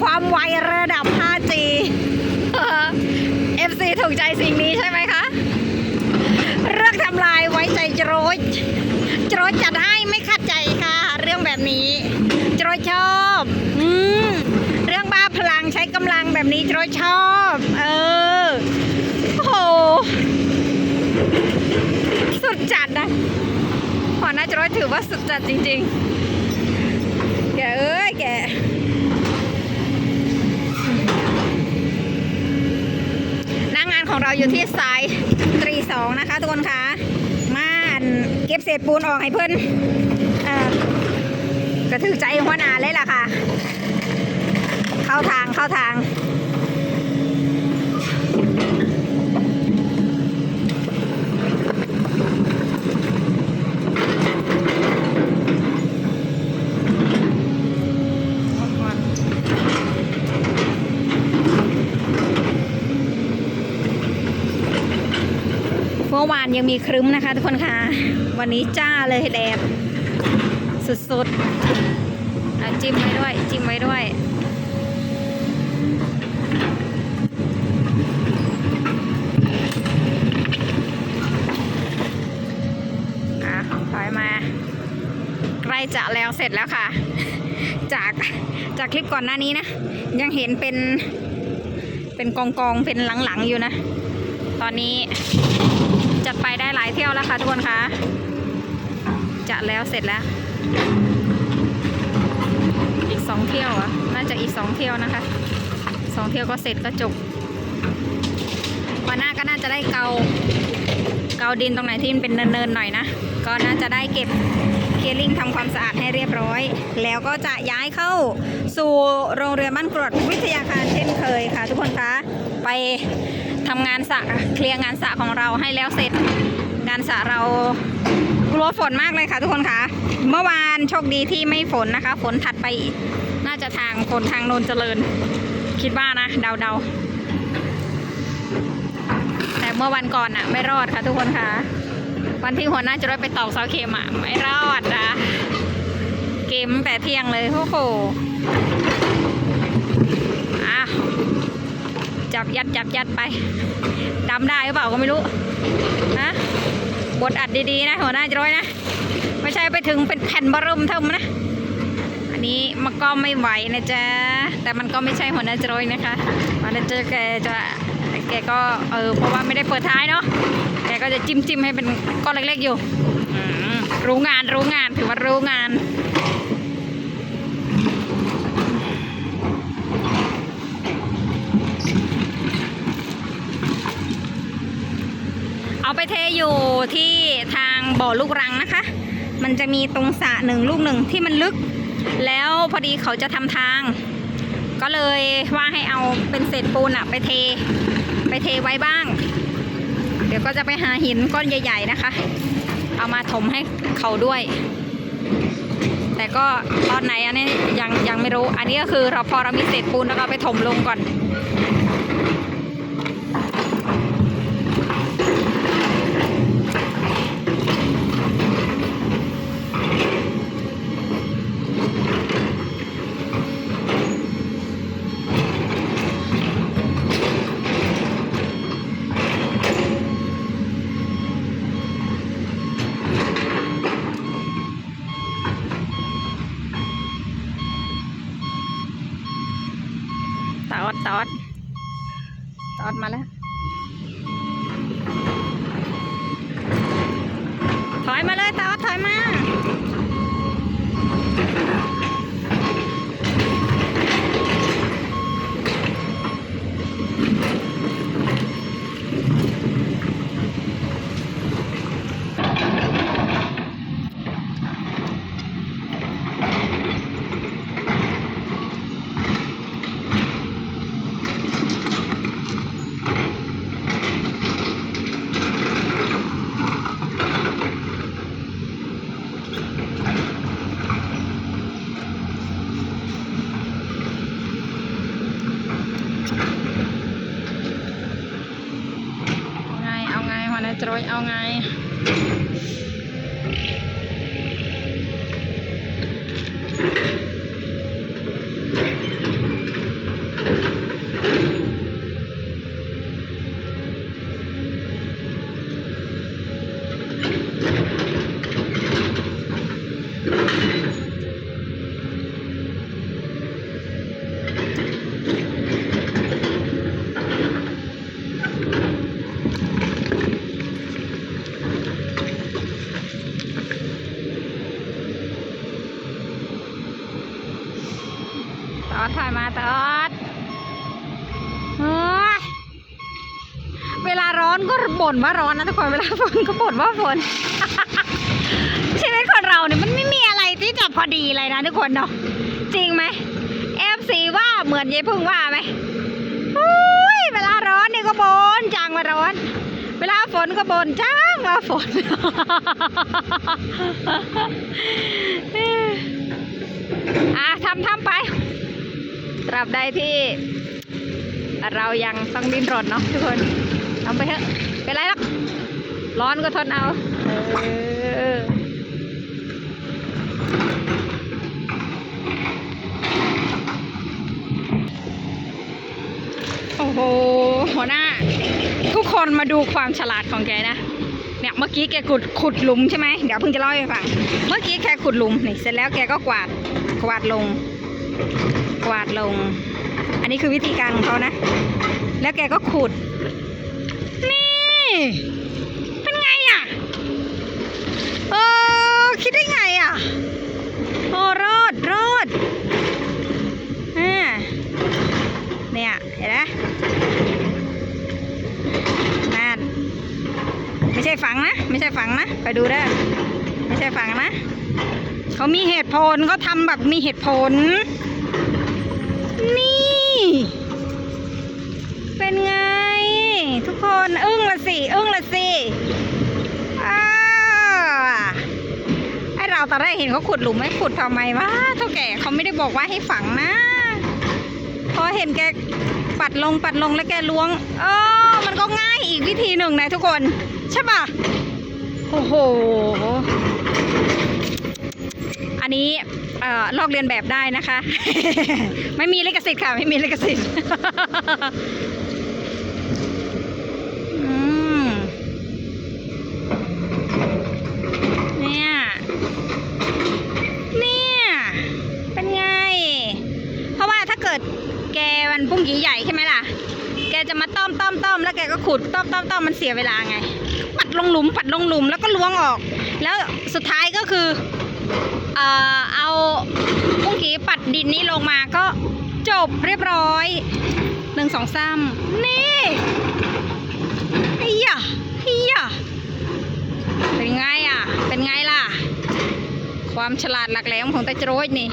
ความไวระดับ 5G FC ถูกใจสิ่งนี้ใช่ไหมคะ เรื่องทำลายไว้ใจโจรสโจรสจัดให้ไม่ขัดใจค่ะ เรื่องแบบนี้โจรสชอบอืมเรื่องบ้าพลังใช้กำลังแบบนี้โจรสชอบ เออโอ้โหสุดจัดนะหัวหน้าโจรถือว่าสุดจัดจริงๆ แกเอ้ยแก หน้างาน ของเราอยู่ที่สายตรีสองนะคะทุกคนคะมาเก็บเศษปูนออกให้เพื่อนกระถือใจหัวหนาเลยล่ะค่ะ เข้าทางเข้าทางานยังมีครึ้มนะคะทุกคนคะวันนี้จ้าเลยแดดสุดๆเอาจิ้มไว้ด้วย จิ้มไว้ด้วยอะถอยมา ใกล้จะแล้วเสร็จแล้วค่ะ จากจากคลิปก่อนหน้านี้นะ ยังเห็นเป็นเป็นกองกองเป็นหลังๆอยู่นะ ตอนนี้ จะไปได้หลายเที่ยวแล้วค่ะทุกคนคะจะแล้วเสร็จแล้ว อีกสองเที่ยวอะน่าจะอีกสองเที่ยวนะคะสองเที่ยวก็เสร็จก็จบวันหน้าก็น่าจะได้เกาเกาดินตรงไหนที่มันเป็นเนินๆหน่อยนะก็น่าจะได้เก็บเคลียร์ลิงทำความสะอาดให้เรียบร้อย แล้วก็จะย้ายเข้าสู่โรงเรียนบ้านกรดวิทยาคารเช่นเคยค่ะ ทุกคนคะไป ทำงานสระเคลียร์งานสระของเราให้แล้วเสร็จ งานสระเรากลัวฝนมากเลยค่ะทุกคนคะเมื่อวานโชคดีที่ไม่ฝนนะคะ ฝนถัดไปน่าจะทางฝนทางโนนเจริญ คิดว่านะเดาเดาแต่เมื่อวันก่อนอะไม่รอดค่ะทุกคนค่ะ วันที่หัวหน้าจะได้ไปตอกเสาเข็มอะไม่รอดนะเกมแต่เที่ยงเลยโอ้โหอ้าว จับยัดจับยัดไปดำได้หรือเปล่าก็ไม่รู้นะบดอัดดีๆนะหัวหน้าจะร้อยนะ ไม่ใช่ไปถึงเป็นแผ่นบรมเทิมนะ อันนี้มันก็ไม่ไหวนะจ๊ะ แต่มันก็ไม่ใช่หัวหน้าจรอยนะคะหัวหน้าจรอแกจะแกก็เออเพราะว่าไม่ได้เปิดท้ายเนาะแกก็จะจิ้มจิ้มให้เป็นก้อนเล็กๆอยู่ รู้งานรู้งานถือว่ารู้งาน เอา ไปเทอยู่ที่ทางบ่อลูกรังนะคะ มันจะมีตรงสระหนึ่งลูกหนึ่งที่มันลึก แล้วพอดีเขาจะทำทาง ก็เลยว่าให้เอาเป็นเศษปูนอะไปเท ไปเทไว้บ้าง เดี๋ยวก็จะไปหาหินก้อนใหญ่ ๆนะคะ เอามาถมให้เขาด้วย แต่ก็ตอนไหนอันนี้ยังยังไม่รู้ อันนี้ก็คือเราพอเรามีเศษปูนแล้วก็ไปถมลงก่อน ตอดตอดตอดมาแล้ว ถอยมาเลยตอดถอยมา เอาไง เอาไงหัวหน้า จ อนก็บ่นว่าร้อนนะทุกคนเวลาฝนก็บ่นว่าฝนชีวิตคนเราเนี่ยมันไม่มีอะไรที่จะพอดีเลยนะทุกคนเนาะจริงไหมเอฟซีว่าเหมือนยายพึ่งว่าไหมอุ้ยเวลาร้อนนี่ก็บ่นจังว่าร้อน เวลาฝนก็บ่นจังว่าฝนอะทำทำไปตราบใดที่เรายังต้องดิ้นรนเนาะทุกคน ทำไปเถอะเป็นไรหรอกร้อนก็ทนเอาเออโอ้โหหัวหน้า ทุกคนมาดูความฉลาดของแกนะเนี่ยเมื่อกี้แกขุดขุดหลุมใช่ไหมเดี๋ยวเพิ่งจะเล่าให้ฟังเมื่อกี้แกขุดหลุมนี่เสร็จแล้วแกก็กวาดกวาดลง กวาดลง อันนี้คือวิธีการของเขานะ แล้วแกก็ขุด นี่ เป็นไงอะเออคิดได้ไงอะโอ้รอดรอดอ่าเนี่ย เห็นไหมนั่นไม่ใช่ฝังนะ ไม่ใช่ฝังนะ ไปดูได้ ไม่ใช่ฝังนะ เขามีเหตุผลเขาทำแบบมีเหตุผล นี่ เป็นไง ทุกคนอึ้งละสิอึ้งละสิอ้าไอเราตอนแรกเห็นเขาขุดหลุมไม่ขุดทำไมวะเท่าแก่เขาไม่ได้บอกว่าให้ฝังนะ พอเห็นแกปัดลงปัดลงแล้วแกล้วง เออมันก็ง่ายอีกวิธีหนึ่งนะทุกคน ใช่ปะโอ้โห อันนี้เอ่อลอกเรียนแบบได้นะคะ ไม่มีลิขสิทธิ์ค่ะ ไม่มีลิขสิทธิ์ อืมเนี่ย เนี่ย เป็นไง เพราะว่าถ้าเกิดแกมันปุ้ง กีใหญ่ใช่ไหมล่ะ แกจะมาต้อมต้อมต้อมแล้วแกก็ขุดต้อมต้อมต้อมมันเสียเวลาไง ปัดลงหลุมปัดลงหลุมแล้วก็ล้วงออก แล้วสุดท้ายก็คือเอ่อเอาปุ้งกี่ปัดดินนี้ลงมาก็จบเรียบร้อยหนึ่งสองสามนี่ไอ้ยะไอ้ยะเป็นไงอะ เป็นไงล่ะ ความฉลาดหลักแหลมของตาโจรยนี่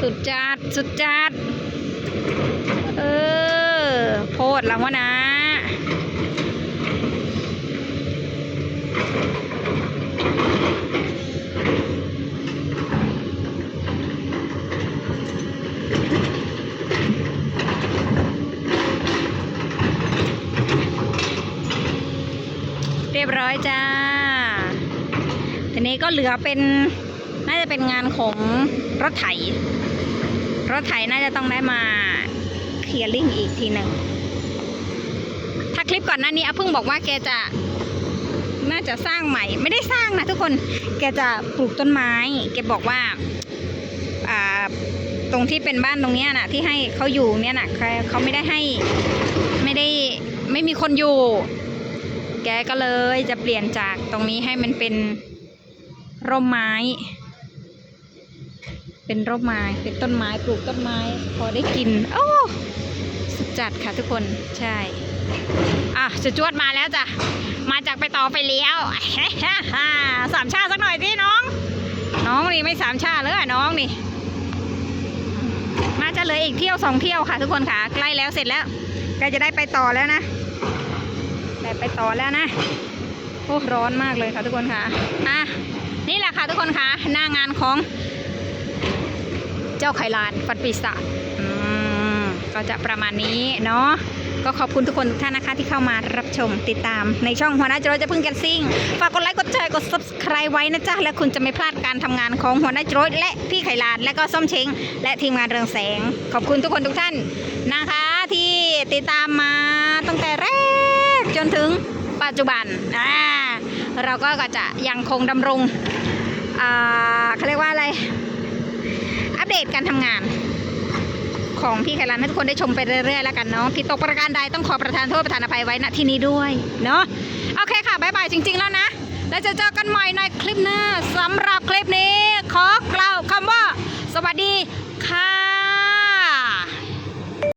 สุดจัดสุดจัด เออ โพดแล้ววะนะ เรียบร้อยจ้า ทีนี้ก็เหลือเป็น น่าจะเป็นงานของรถไถ รถไถน่าจะต้องได้มา เคลียร์ลิงอีกทีหนึ่งถ้าคลิปก่อนหน้านี้อาพึ่งบอกว่าแกจะน่าจะสร้างใหม่ ไม่ได้สร้างนะทุกคนแกจะปลูกต้นไม้ แกบอกว่าตรงที่เป็นบ้านตรงนี้นะที่ให้เขาอยู่เนี่ยนะเขาไม่ได้ให้ไม่ได้ไม่มีคนอยู่ แกก็เลยจะเปลี่ยนจากตรงนี้ให้มันเป็นร่มไม้ เป็นร่มไม้เป็นต้นไม้ปลูกต้นไม้ พอได้กิน โอ้ จัดค่ะทุกคนใช่ อะจะจวดมาแล้วจ้ะ มาจากไปต่อไปเลี้ยวสามชาสักหน่อยสิน้อง น้องนี่ไม่สามชาติเลยอะน้องนี่น่าจะเหลืออีกเที่ยวสองเที่ยวค่ะ ทุกคนค่ะ ใกล้แล้วเสร็จแล้วใกล้จะได้ไปต่อแล้วนะได้ไปต่อแล้วนะโอ้ร้อนมากเลยค่ะทุกคนค่ะอะนี่แหละค่ะทุกคนค่ะหน้างานของเจ้าไข่ลานฟันปีศาจ ก็จะประมาณนี้เนาะก็ขอบคุณทุกคนทุกท่านนะคะที่เข้ามารับชมติดตามในช่องหัวหน้าโจรจะพึ่งกันซิ่งฝากกดไลค์กดแชร์กด subscribe ไว้นะจ๊ะ และคุณจะไม่พลาดการทำงานของหัวหน้าโจรและพี่ไข่ลานและก็ส้มเช้งและทีมงานเรืองแสง ขอบคุณทุกคนทุกท่านนะคะ ที่ติดตามมาตั้งแต่แรกจนถึงปัจจุบันอ่าเราก็จะยังคงดำรงอ่าเขาเรียกว่าอะไร อัปเดตการทำงาน ของพี่ไคลันให้ทุกคนได้ชมไปเรื่อยๆแล้วกันเนาะผิดตกประการใดต้องขอประทานโทษประทานอภัยไว้ณที่นี้ด้วยเนาะโอเคค่ะบ๊ายบายจริง ๆ แล้วนะแล้วจะเจอกันใหม่ในคลิปหน้าสำหรับคลิปนี้ ขอกล่าวคำว่า สวัสดีค่ะ